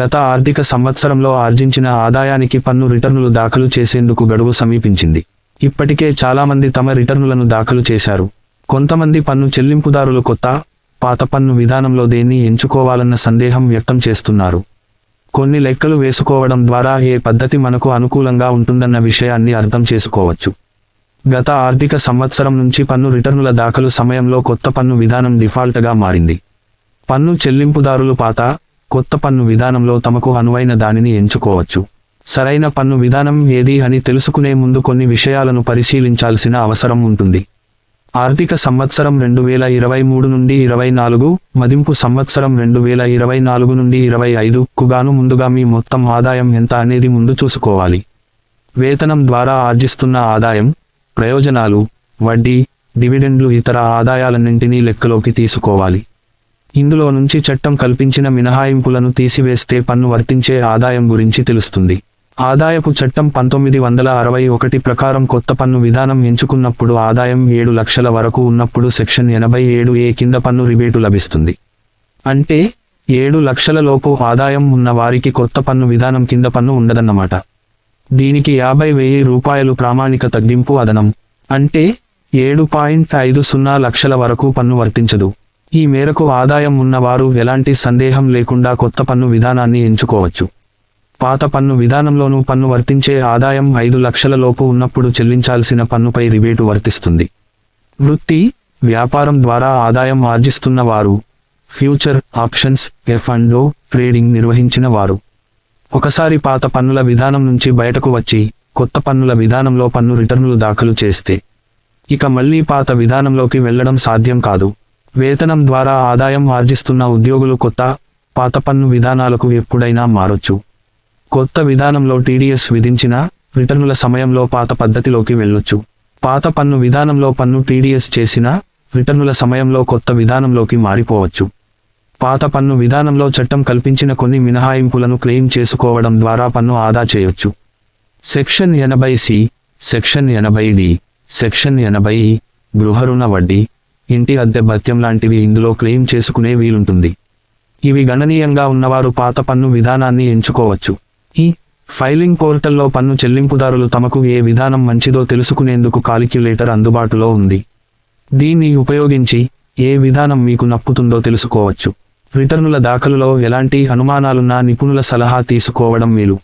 గత ఆర్థిక సంవత్సరంలో ఆర్జించిన ఆదాయానికి పన్ను రిటర్నులు దాఖలు చేసేందుకు గడువు సమీపించింది. ఇప్పటికే చాలామంది తమ రిటర్నులను దాఖలు చేశారు. కొంతమంది పన్ను చెల్లింపుదారులు కొత్త పాత పన్ను విధానంలో దేన్ని ఎంచుకోవాలన్న సందేహం వ్యక్తం చేస్తున్నారు. కొన్ని లెక్కలు వేసుకోవడం ద్వారా ఏ పద్ధతి మనకు అనుకూలంగా ఉంటుందన్న విషయాన్ని అర్థం చేసుకోవచ్చు. గత ఆర్థిక సంవత్సరం నుంచి పన్ను రిటర్నుల దాఖలు సమయంలో కొత్త పన్ను విధానం డిఫాల్ట్గా మారింది. పన్ను చెల్లింపుదారులు పాత కొత్త పన్ను విధానంలో తమకు అనువైన దానిని ఎంచుకోవచ్చు. సరైన పన్ను విధానం ఏది అని తెలుసుకునే ముందు కొన్ని విషయాలను పరిశీలించాల్సిన అవసరం ఉంటుంది. ఆర్థిక సంవత్సరం రెండు వేల ఇరవై మూడు నుండి ఇరవై నాలుగు మదింపు సంవత్సరం రెండు వేల ఇరవై నాలుగు నుండి ఇరవై ఐదు కుగాను ముందుగా మీ మొత్తం ఆదాయం ఎంత అనేది ముందు చూసుకోవాలి. వేతనం ద్వారా ఆర్జిస్తున్న ఆదాయం ప్రయోజనాలు వడ్డీ డివిడెండ్లు ఇతర ఆదాయాలన్నింటినీ లెక్కలోకి తీసుకోవాలి. ఇందులో నుంచి చట్టం కల్పించిన మినహాయింపులను తీసివేస్తే పన్ను వర్తించే ఆదాయం గురించి తెలుస్తుంది. ఆదాయపు చట్టం పంతొమ్మిది వందల అరవై ఒకటి ప్రకారం కొత్త పన్ను విధానం ఎంచుకున్నప్పుడు ఆదాయం ఏడు లక్షల వరకు ఉన్నప్పుడు సెక్షన్ ఎనభై ఏడు ఏ కింద పన్ను రిబేటు లభిస్తుంది. అంటే ఏడు లక్షల లోపు ఆదాయం ఉన్న వారికి కొత్త పన్ను విధానం కింద పన్ను ఉండదన్నమాట. దీనికి యాభై వెయ్యి రూపాయలు ప్రామాణిక తగ్గింపు అదనం. అంటే ఏడు పాయింట్ ఐదు సున్నా లక్షల వరకు పన్ను వర్తించదు. ఈ మేరకు ఆదాయం ఉన్నవారు ఎలాంటి సందేహం లేకుండా కొత్త పన్ను విధానాన్ని ఎంచుకోవచ్చు. పాత పన్ను విధానంలోనూ పన్ను వర్తించే ఆదాయం ఐదు లక్షల లోపు ఉన్నప్పుడు చెల్లించాల్సిన పన్నుపై రిబేటు వర్తిస్తుంది. వృత్తి వ్యాపారం ద్వారా ఆదాయం ఆర్జిస్తున్న వారు future options F and trading నిర్వహించిన వారు ఒకసారి పాత పన్నుల విధానం నుంచి బయటకు వచ్చి కొత్త పన్నుల విధానంలో పన్ను రిటర్నులు దాఖలు చేస్తే ఇక మళ్ళీ పాత విధానంలోకి వెళ్ళడం సాధ్యం కాదు. వేతనం ద్వారా ఆదాయం ఆర్జిస్తున్న ఉద్యోగులు కొత్త పాత పన్ను విధానాలకు ఎప్పుడైనా మారొచ్చు. కొత్త విధానంలో టీడీఎస్ విధించిన రిటర్నుల సమయంలో పాత పద్ధతిలోకి వెళ్ళొచ్చు. పాత పన్ను విధానంలో పన్ను టీడీఎస్ చేసిన రిటర్నుల సమయంలో కొత్త విధానంలోకి మారిపోవచ్చు. పాత పన్ను విధానంలో చట్టం కల్పించిన కొన్ని మినహాయింపులను క్లెయిమ్ చేసుకోవడం ద్వారా పన్ను ఆదా చేయొచ్చు. సెక్షన్ ఎనభై సి సెక్షన్ ఎనభై డి సెక్షన్ ఎనభై గృహ రుణ వడ్డీ ఇంటి అద్దె భత్యం లాంటివి ఇందులో క్లెయిమ్ చేసుకునే వీలుంటుంది. ఇవి గణనీయంగా ఉన్నవారు పాత పన్ను విధానాన్ని ఎంచుకోవచ్చు. ఈ ఫైలింగ్ పోర్టల్లో పన్ను చెల్లింపుదారులు తమకు ఏ విధానం మంచిదో తెలుసుకునేందుకు కాలిక్యులేటర్ అందుబాటులో ఉంది. దీన్ని ఉపయోగించి ఏ విధానం మీకు నప్పుతుందో తెలుసుకోవచ్చు. రిటర్నుల దాఖలులో ఎలాంటి అనుమానాలున్నా నిపుణుల సలహా తీసుకోవడం మేలు.